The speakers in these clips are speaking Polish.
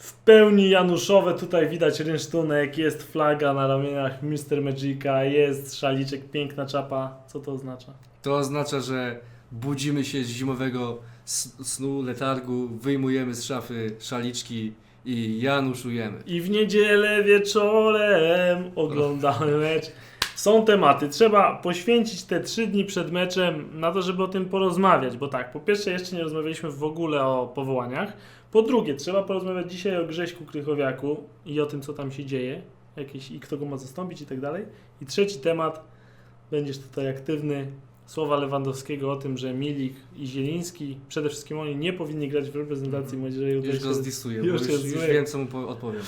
w pełni januszowe. Tutaj widać rynsztunek, jest flaga na ramieniach Mr. Magica, jest szaliczek, piękna czapa. Co to oznacza? To oznacza, że budzimy się z zimowego snu, letargu, wyjmujemy z szafy szaliczki i januszujemy. I w niedzielę wieczorem oglądamy mecz. Są tematy. Trzeba poświęcić te trzy dni przed meczem na to, żeby o tym porozmawiać. Bo tak, po pierwsze, jeszcze nie rozmawialiśmy w ogóle o powołaniach. Po drugie, trzeba porozmawiać dzisiaj o Grześku Krychowiaku i o tym, co tam się dzieje. Jakieś, I kto go ma zastąpić i tak dalej. I trzeci temat, będziesz tutaj aktywny. Słowa Lewandowskiego o tym, że Milik i Zieliński, przede wszystkim oni nie powinni grać w reprezentacji młodzieżowej. Już Ukraińskiej. go zdisuję, już już, już wiem, co mu po- odpowiem.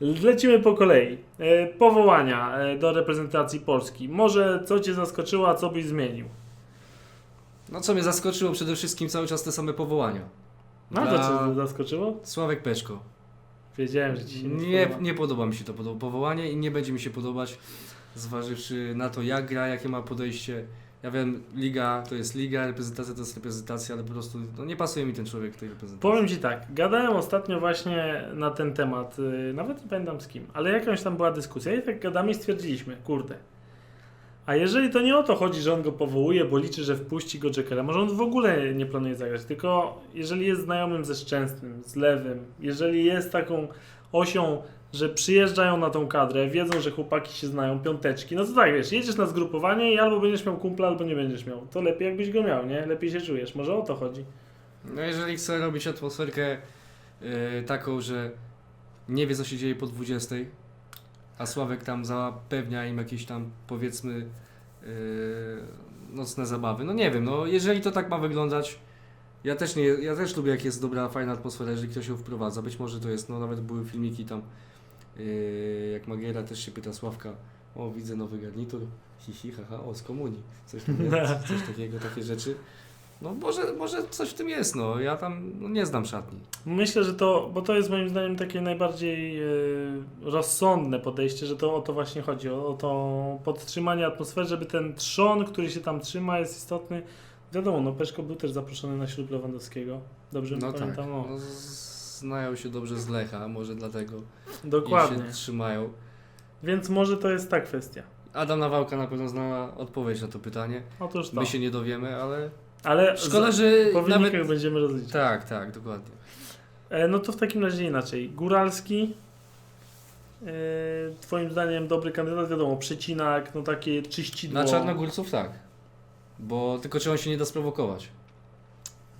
Lecimy po kolei. E, Powołania e, do reprezentacji Polski. Może co Cię zaskoczyło, a co byś zmienił? No co mnie zaskoczyło, przede wszystkim cały czas te same powołania. No to Cię zaskoczyło? Sławek Peszko. Wiedziałem, że Ci się nie, Nie, spodoba. nie podoba mi się to powołanie i nie będzie mi się podobać, zważywszy na to, jak gra, jakie ma podejście. Ja wiem, liga to jest liga, reprezentacja to jest reprezentacja, ale po prostu no, nie pasuje mi ten człowiek w tej reprezentacji. Powiem Ci tak, gadałem ostatnio właśnie na ten temat, y, nawet nie pamiętam z kim, ale jakaś tam była dyskusja i tak gadamy i stwierdziliśmy, kurde, a jeżeli to nie o to chodzi, że on go powołuje, bo liczy, że wpuści go Jackera, może on w ogóle nie planuje zagrać, tylko jeżeli jest znajomym ze Szczęsnym, z Lewym, jeżeli jest taką osią, że przyjeżdżają na tą kadrę, wiedzą, że chłopaki się znają, piąteczki, no to tak, wiesz, jedziesz na zgrupowanie i albo będziesz miał kumpla, albo nie będziesz miał. To lepiej jakbyś go miał, nie? Lepiej się czujesz, może o to chodzi. No jeżeli chce robić atmosferkę e, taką, że nie wie co się dzieje po 20, a Sławek tam zapewnia im jakieś tam powiedzmy e, nocne zabawy. No nie wiem, no jeżeli to tak ma wyglądać, ja też nie, ja też lubię jak jest dobra, fajna atmosfera, jeżeli ktoś ją wprowadza. Być może to jest, no nawet były filmiki tam, jak Magiera też się pyta Sławka, o widzę nowy garnitur, hi hi haha, o z komunii, coś, tam, coś takiego, takie rzeczy. No może, może coś w tym jest, no. Ja tam no, nie znam szatni. Myślę, że to, bo to jest moim zdaniem takie najbardziej e, rozsądne podejście, że to o to właśnie chodzi, o, o to podtrzymanie atmosfery, żeby ten trzon, który się tam trzyma jest istotny. Wiadomo, no Peszko był też zaproszony na ślub Lewandowskiego. Dobrze No tak. pamiętam? O, No, z- znają się dobrze z Lecha, może dlatego dokładnie. się trzymają. Więc może to jest ta kwestia. Adam Nawałka na pewno zna odpowiedź na to pytanie. Otóż to. My się nie dowiemy, ale Ale szkoda, że po wynikach nawet... będziemy rozliczać. Tak, tak, dokładnie. E, no to w takim razie inaczej. Góralski, e, twoim zdaniem dobry kandydat, wiadomo, przecinak, no takie czyścidło. Na Czarnogórców tak. Bo tylko czy on się nie da sprowokować.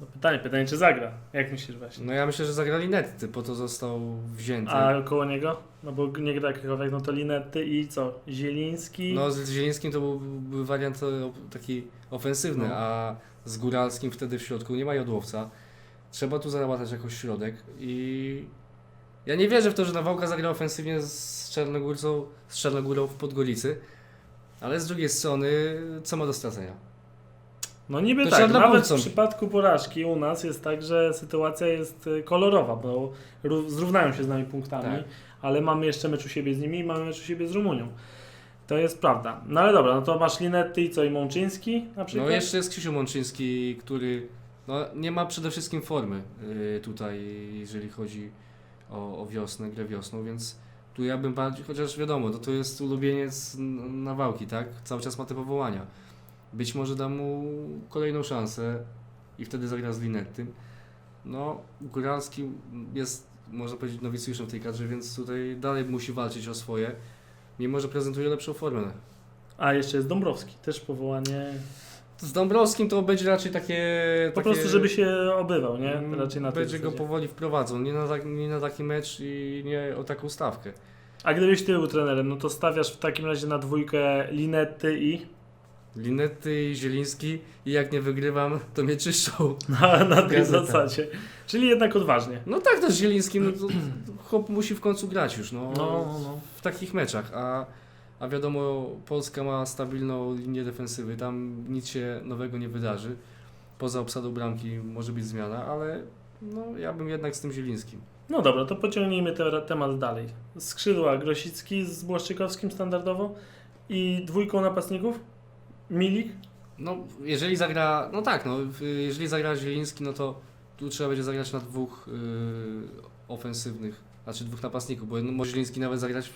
No pytanie, pytanie czy zagra? Jak myślisz właśnie? No ja myślę, że zagrali netty, po to został wzięty. A koło niego? No bo nie gra Krychowiak, no to Linetty i co? Zieliński? No z Zielińskim to był, był wariant e, taki ofensywny, No. a z Góralskim wtedy w środku nie ma jodłowca. Trzeba tu załatać jakoś środek i ja nie wierzę w to, że Nawałka zagra ofensywnie z Czarnogórcą, z Czarnogórą w Podgolicy, ale z drugiej strony co ma do stracenia? No niby To tak, nawet w przypadku porażki u nas jest tak, że sytuacja jest y, kolorowa, bo ró- zrównają się z nami punktami, Tak. ale mamy jeszcze mecz u siebie z nimi i mamy mecz u siebie z Rumunią. To jest prawda. No ale dobra, no to masz Linetty i co, i Mączyński na przykład? No jeszcze jest Krzysiu Mączyński, który no, nie ma przede wszystkim formy y, tutaj, jeżeli chodzi o, o wiosnę, grę wiosną, więc tu ja bym bardziej, chociaż wiadomo, to, to jest ulubieniec Nawałki, tak? Cały czas ma te powołania. Być może da mu kolejną szansę i wtedy zagra z Linettym. No, Góralski jest, można powiedzieć, nowicjuszem w tej kadrze, więc tutaj dalej musi walczyć o swoje, mimo że prezentuje lepszą formę. A jeszcze jest Dąbrowski, też powołanie. Z Dąbrowskim to będzie raczej takie. Po takie, prostu, żeby się obywał, nie? mm, Raczej na Będzie go powoli wprowadzą. Nie na, tak, nie na taki mecz i nie o taką stawkę. A gdybyś ty był trenerem, no to stawiasz w takim razie na dwójkę Linetty i Linety i Zieliński i jak nie wygrywam, to mnie czyszczą. na, na tej Gazeta. zasadzie. Czyli jednak odważnie. No tak, to z Zielińskim, no to chłop musi w końcu grać już, no, No, no, no. w takich meczach, a, a wiadomo, Polska ma stabilną linię defensywy, tam nic się nowego nie wydarzy. Poza obsadą bramki może być zmiana, ale no, ja bym jednak z tym Zielińskim. No dobra, to pociągnijmy te, temat dalej. Skrzydła Grosicki z Błaszczykowskim standardowo i dwójką napastników? Milik? No, jeżeli zagra, no tak, no, jeżeli zagra Zieliński, no to tu trzeba będzie zagrać na dwóch yy, ofensywnych, znaczy dwóch napastników, bo no, może Zieliński nawet zagrać,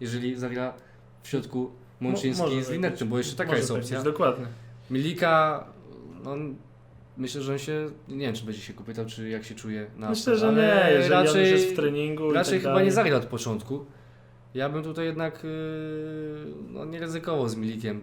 jeżeli zagra w środku Mo- Mączyński może z tak być. bo jeszcze taka jest tak opcja. być, dokładnie. Milika, no myślę, że on się, nie wiem czy będzie się pytał, czy jak się czuje na Myślę, że ale nie, jeżeli raczej, jest w treningu i raczej tak chyba dalej. nie zagra od początku. Ja bym tutaj jednak yy, no, nie ryzykował z Milikiem.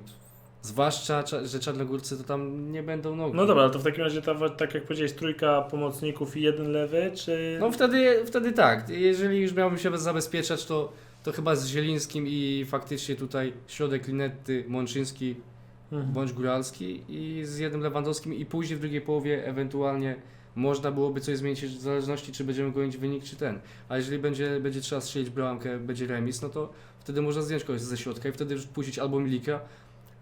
Zwłaszcza, cza- że Czarnogórcy to tam nie będą nogi. No dobra, ale to w takim razie ta, tak jak powiedziałeś, trójka pomocników i jeden lewy, czy... No wtedy, wtedy tak. Jeżeli już miałbym się zabezpieczać, to, to chyba z Zielińskim i faktycznie tutaj środek Linetty, Mączyński Mhm. bądź Góralski i z jednym Lewandowskim i później w drugiej połowie ewentualnie można byłoby coś zmienić w zależności czy będziemy gonić wynik czy ten. A jeżeli będzie, będzie trzeba strzelić bramkę, będzie remis, no to wtedy można zdjąć kogoś ze środka i wtedy puścić albo Milika,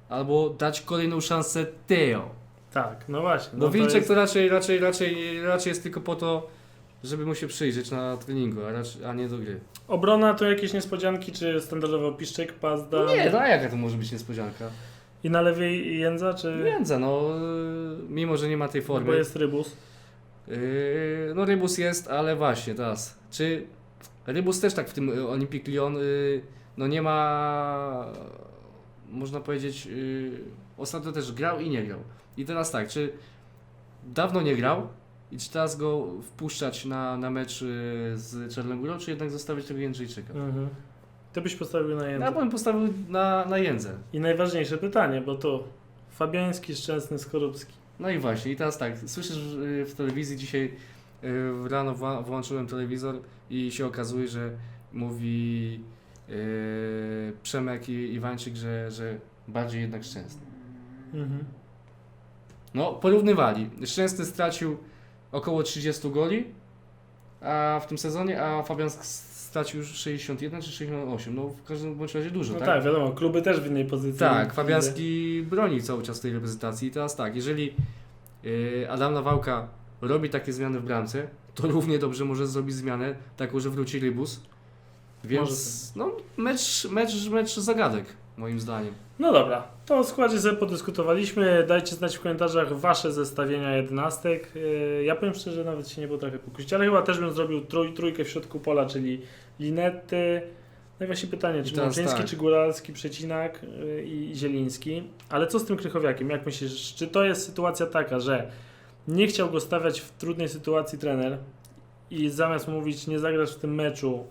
albo dać kolejną szansę Teo. Tak, no właśnie. Bo no Wilczek jest- to raczej, raczej, raczej, raczej jest tylko po to, żeby mu się przyjrzeć na treningu, a, raczej, a nie do gry. Obrona to jakieś niespodzianki, czy standardowo Piszczek, Pazda No nie, no a jaka to może być niespodzianka? i na lewej Jędza, czy... Międza, no, yy, mimo że nie ma tej Bo formy. jest Rybus. Yy, no Rybus jest, ale właśnie teraz. Czy Rybus też tak w tym y, Olympic Lyon y, no nie ma można powiedzieć y, ostatnio też grał i nie grał. I teraz tak, czy dawno nie grał i czy teraz go wpuszczać na, na mecz y, z Czarnogórą, czy jednak zostawić tego Jędrzejczyka? Mhm. Ty byś postawił na Jędzę. Ja bym postawił na, na Jędzę. I najważniejsze pytanie, bo to Fabiański, Szczęsny, Skorupski. No i właśnie, i teraz tak, słyszysz y, w telewizji dzisiaj y, rano wła- włączyłem telewizor i się okazuje, że mówi y, Przemek i Iwańczyk, że, że bardziej jednak Szczęsny. Mhm. No, porównywali. Szczęsny stracił około 30 goli a w tym sezonie, a Fabian stracił już 61 czy 68. No w każdym bądź razie dużo, No tak? tak? wiadomo, kluby też w innej pozycji. Tak, Fabianski broni cały czas tej reprezentacji. I teraz tak, jeżeli yy, Adam Nawałka robi takie zmiany w bramce, to równie dobrze może zrobić zmianę taką, że wróci Rybus. Więc no, mecz, mecz, mecz zagadek, moim zdaniem. No dobra, to o składzie sobie podyskutowaliśmy. Dajcie znać w komentarzach wasze zestawienia jedenastek. Yy, Ja powiem szczerze, nawet się nie potrafię pokusić, ale chyba też bym zrobił trój, trójkę w środku pola, czyli Linetty. No i właśnie pytanie, czy Mączyński, tak. czy Góralski, Przecinak yy, i Zieliński. Ale co z tym Krychowiakiem? Jak myślisz, czy to jest sytuacja taka, że nie chciał go stawiać w trudnej sytuacji trener i zamiast mówić nie zagrasz w tym meczu,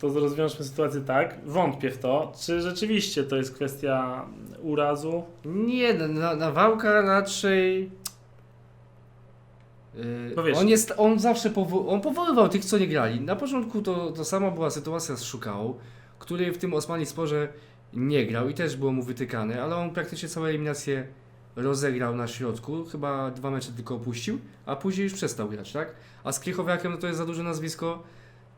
to rozwiążmy sytuację tak. Wątpię w to. Czy rzeczywiście to jest kwestia urazu? Nie, na, Nawałka raczej... Yy, No on, jest, on zawsze powo- on powoływał tych, co nie grali. Na początku to, to sama była sytuacja z Szukałą, który w tym Osmani Sporze nie grał i też było mu wytykane, ale on praktycznie całą eliminację rozegrał na środku, chyba dwa mecze tylko opuścił, a później już przestał grać, tak? A z Krychowiakiem no to jest za duże nazwisko,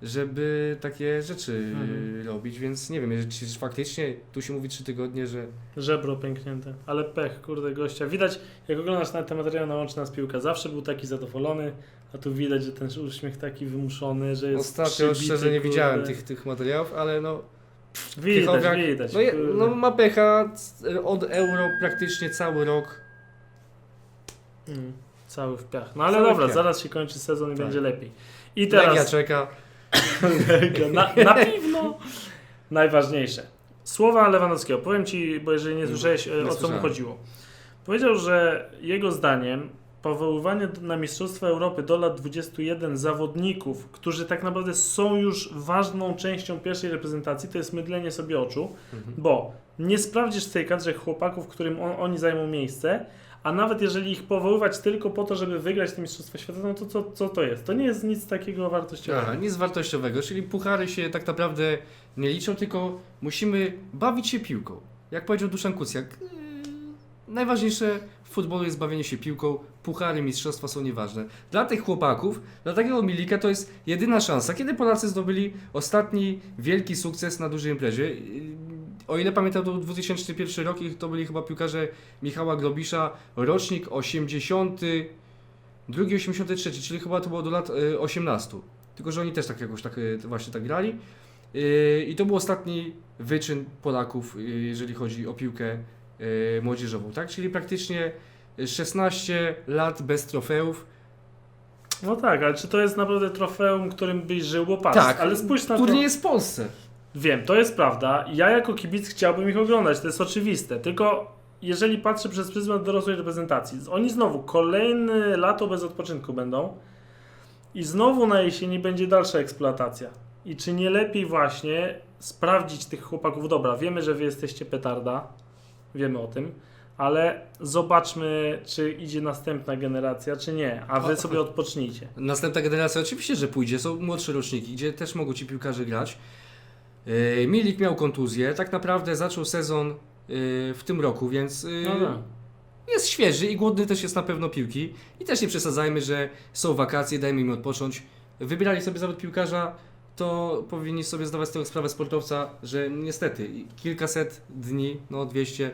żeby takie rzeczy Mhm. robić, więc nie wiem, jeżeli czy faktycznie tu się mówi trzy tygodnie, że Żebro pęknięte. Ale pech, kurde, gościa. Widać, jak oglądasz na ten materiał na Łączy Nas Piłka, zawsze był taki zadowolony, a tu widać, że ten uśmiech taki wymuszony, że jest Ostatnio przybity, szczerze nie kurde. widziałem tych, tych materiałów, ale no, Widać, widać. no, je, no ma pecha od euro praktycznie cały rok. Mm, cały w piach. No ale Cały dobra, zaraz się kończy sezon i Tak. będzie lepiej. I Legia teraz czeka. na, na pewno najważniejsze. Słowa Lewandowskiego. Powiem Ci, bo jeżeli nie słyszałeś, Nie o co mu chodziło. Powiedział, że jego zdaniem powoływanie na Mistrzostwa Europy do lat 21 zawodników, którzy tak naprawdę są już ważną częścią pierwszej reprezentacji, to jest mydlenie sobie oczu, Mhm. bo nie sprawdzisz w tej kadrze chłopaków, którym on, oni zajmą miejsce, a nawet jeżeli ich powoływać tylko po to, żeby wygrać te Mistrzostwa Świata, no to co, co to jest? To nie jest nic takiego wartościowego. Aha, nic wartościowego, czyli puchary się tak naprawdę nie liczą, tylko musimy bawić się piłką. Jak powiedział Duszan Kucjak, najważniejsze w futbolu jest bawienie się piłką, puchary, mistrzostwa są nieważne. Dla tych chłopaków, dla takiego Milika to jest jedyna szansa, kiedy Polacy zdobyli ostatni wielki sukces na dużej imprezie. O ile pamiętam, to był 2001 rok i to byli chyba piłkarze Michała Globisza, rocznik 82, 83, czyli chyba to było do lat y, 18. Tylko, że oni też tak jakoś tak, y, właśnie tak grali. Y, I to był ostatni wyczyn Polaków, y, jeżeli chodzi o piłkę y, młodzieżową, tak? Czyli praktycznie 16 lat bez trofeów. No tak, ale czy to jest naprawdę trofeum, którym byś żył, bo patrz, Tak, ale spójrz na to. Turniej jest w Polsce. Wiem, to jest prawda. Ja jako kibic chciałbym ich oglądać, to jest oczywiste. Tylko jeżeli patrzę przez pryzmat dorosłej reprezentacji, oni znowu kolejne lato bez odpoczynku będą i znowu na jesieni będzie dalsza eksploatacja. I czy nie lepiej właśnie sprawdzić tych chłopaków? Dobra, wiemy, że wy jesteście petarda, wiemy o tym, ale zobaczmy, czy idzie następna generacja, czy nie, a wy sobie odpocznijcie. Następna generacja oczywiście, że pójdzie. Są młodsze roczniki, gdzie też mogą ci piłkarze grać. Yy, Milik miał kontuzję. Tak naprawdę zaczął sezon yy, w tym roku, więc yy, No tak. jest świeży i głodny też jest na pewno piłki. I też nie przesadzajmy, że są wakacje, dajmy im odpocząć. Wybierali sobie zawód piłkarza, to powinni sobie zdawać z tego sprawę sportowca, że niestety kilkaset dni, no 200,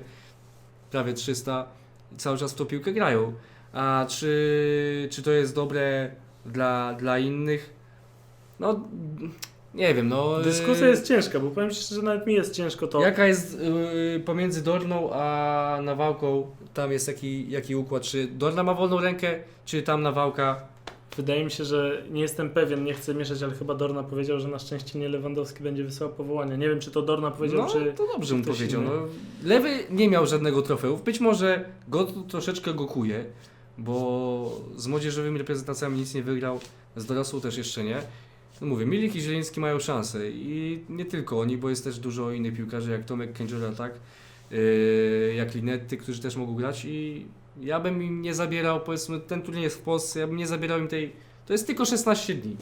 prawie 300, cały czas w tą piłkę grają. A czy, czy to jest dobre dla, dla innych? No nie wiem, no. Dyskusja yy, jest ciężka, bo powiem Ci, że nawet mi jest ciężko to... Jaka jest yy, pomiędzy Dorną a Nawałką? Tam jest jaki, jaki układ? Czy Dorna ma wolną rękę, czy tam Nawałka? Wydaje mi się, że nie jestem pewien, nie chcę mieszać, ale chyba Dorna powiedział, że na szczęście nie Lewandowski będzie wysyłał powołania. Nie wiem, czy to Dorna powiedział, No czy... to dobrze mu powiedział. No, Lewy nie miał żadnego trofeów. Być może go troszeczkę gokuje, bo z młodzieżowymi reprezentacjami nic nie wygrał, z dorosłą też jeszcze nie. No mówię, Milik i Zieliński mają szansę i nie tylko oni, bo jest też dużo innych piłkarzy jak Tomek Kędziora, tak? Yy, jak Linetty, którzy też mogą grać i ja bym im nie zabierał, powiedzmy, ten turniej jest w Polsce, ja bym nie zabierał im tej... To jest tylko 16 dni.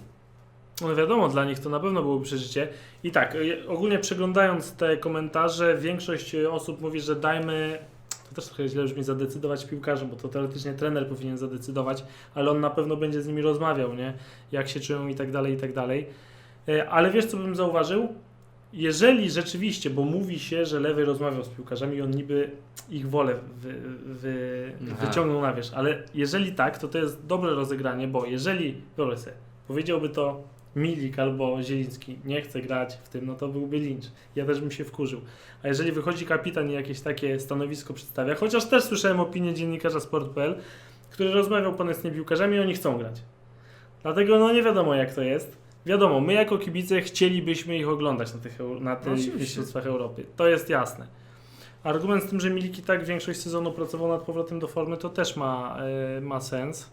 No wiadomo, dla nich to na pewno byłoby przeżycie. I tak, y, ogólnie przeglądając te komentarze, większość y, osób mówi, że dajmy, to też trochę źle brzmi, zadecydować piłkarzom, bo to teoretycznie trener powinien zadecydować, ale on na pewno będzie z nimi rozmawiał, nie? Jak się czują i tak dalej, i tak dalej. Y, Ale wiesz, co bym zauważył? Jeżeli rzeczywiście, bo mówi się, że lewy rozmawiał z piłkarzami i on niby ich wolę wy, wy, wyciągnął na wierzch, ale jeżeli tak, to to jest dobre rozegranie, bo jeżeli, wyobraź sobie, powiedziałby to Milik albo Zieliński, nie chce grać w tym, no to byłby lincz. Ja też bym się wkurzył. A jeżeli wychodzi kapitan i jakieś takie stanowisko przedstawia, chociaż też słyszałem opinię dziennikarza Sport.pl, który rozmawiał ponad z piłkarzami i oni chcą grać. Dlatego no nie wiadomo jak to jest. Wiadomo, my jako kibice chcielibyśmy ich oglądać na tych, na tych mistrzostwach Europy. To jest jasne. Argument z tym, że Milik i tak większość sezonu pracował nad powrotem do formy, to też ma, e, ma sens.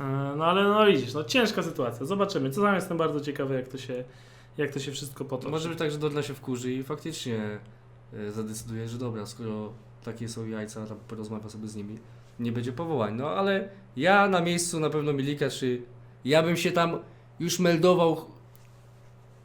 E, No ale no widzisz, no ciężka sytuacja. Zobaczymy. Co tam jestem bardzo ciekawy, jak to się, jak to się wszystko potoczy. Może być tak, że Dorna się wkurzy i faktycznie e, zadecyduje, że dobra, skoro takie są jajca, tam porozmawia sobie z nimi, nie będzie powołań. No ale ja na miejscu na pewno Milika, czy ja bym się tam już meldował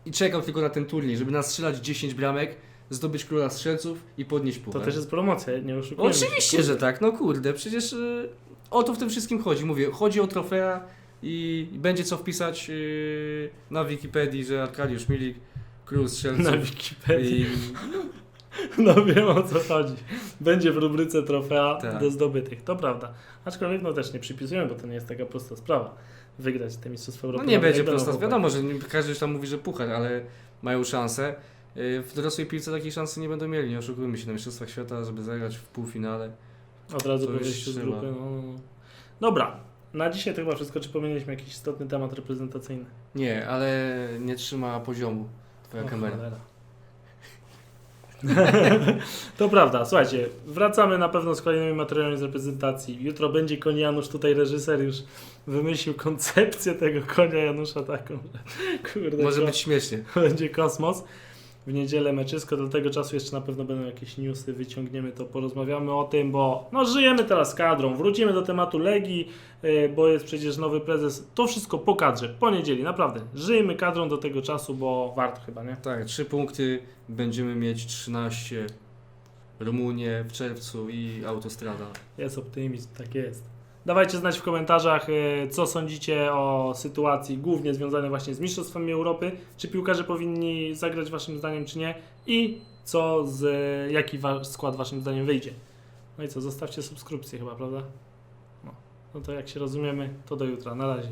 i czekał tylko na ten turniej, żeby nastrzelać 10 bramek, zdobyć króla strzelców i podnieść To puchar. też jest promocja, nie oszukujmy. się. Oczywiście, że tak, no kurde, przecież y, o to w tym wszystkim chodzi. Mówię, chodzi o trofea i, i będzie co wpisać y, na Wikipedii, że Arkadiusz Milik, król strzelców. Na Wikipedii. I, No wiem o co chodzi. Będzie w rubryce trofea Tak. do zdobytych. To prawda. Aczkolwiek no też nie przypisujemy, bo to nie jest taka prosta sprawa. Wygrać te Mistrzostwa no Europy. nie Nawet będzie prosta. Wiadomo, że nie- każdy już tam mówi, że puchar, ale mają szansę. Y, W dorosłej piłce takiej szansy nie będą mieli. Nie oszukujmy się na Mistrzostwach Świata, żeby zagrać w półfinale. Od razu To po już wyjściu z grupy. No, no, no. Dobra. Na dzisiaj to chyba wszystko. Czy pominęliśmy jakiś istotny temat reprezentacyjny? Nie, ale nie trzyma poziomu twoja O, kamera. cholera. To prawda, słuchajcie, wracamy na pewno z kolejnymi materiałami z reprezentacji. Jutro będzie koń Janusz, tutaj reżyser już wymyślił koncepcję tego konia Janusza taką, kurde, Może być śmiesznie. będzie kosmos. W niedzielę meczysko, do tego czasu jeszcze na pewno będą jakieś newsy, wyciągniemy to, porozmawiamy o tym, bo no żyjemy teraz kadrą, wrócimy do tematu Legii, yy, bo jest przecież nowy prezes, to wszystko po kadrze, po niedzieli, naprawdę, żyjmy kadrą do tego czasu, bo warto chyba, nie? Tak, trzy punkty, będziemy mieć 13. Rumunię w czerwcu i autostrada. Jest optymizm, tak jest. Dawajcie znać w komentarzach, e, co sądzicie o sytuacji głównie związanej właśnie z Mistrzostwami Europy. Czy piłkarze powinni zagrać waszym zdaniem, czy nie? I co z, jaki wa- skład waszym zdaniem wyjdzie. No i co, zostawcie subskrypcję chyba, prawda? No, no to jak się rozumiemy, to do jutra. Na razie.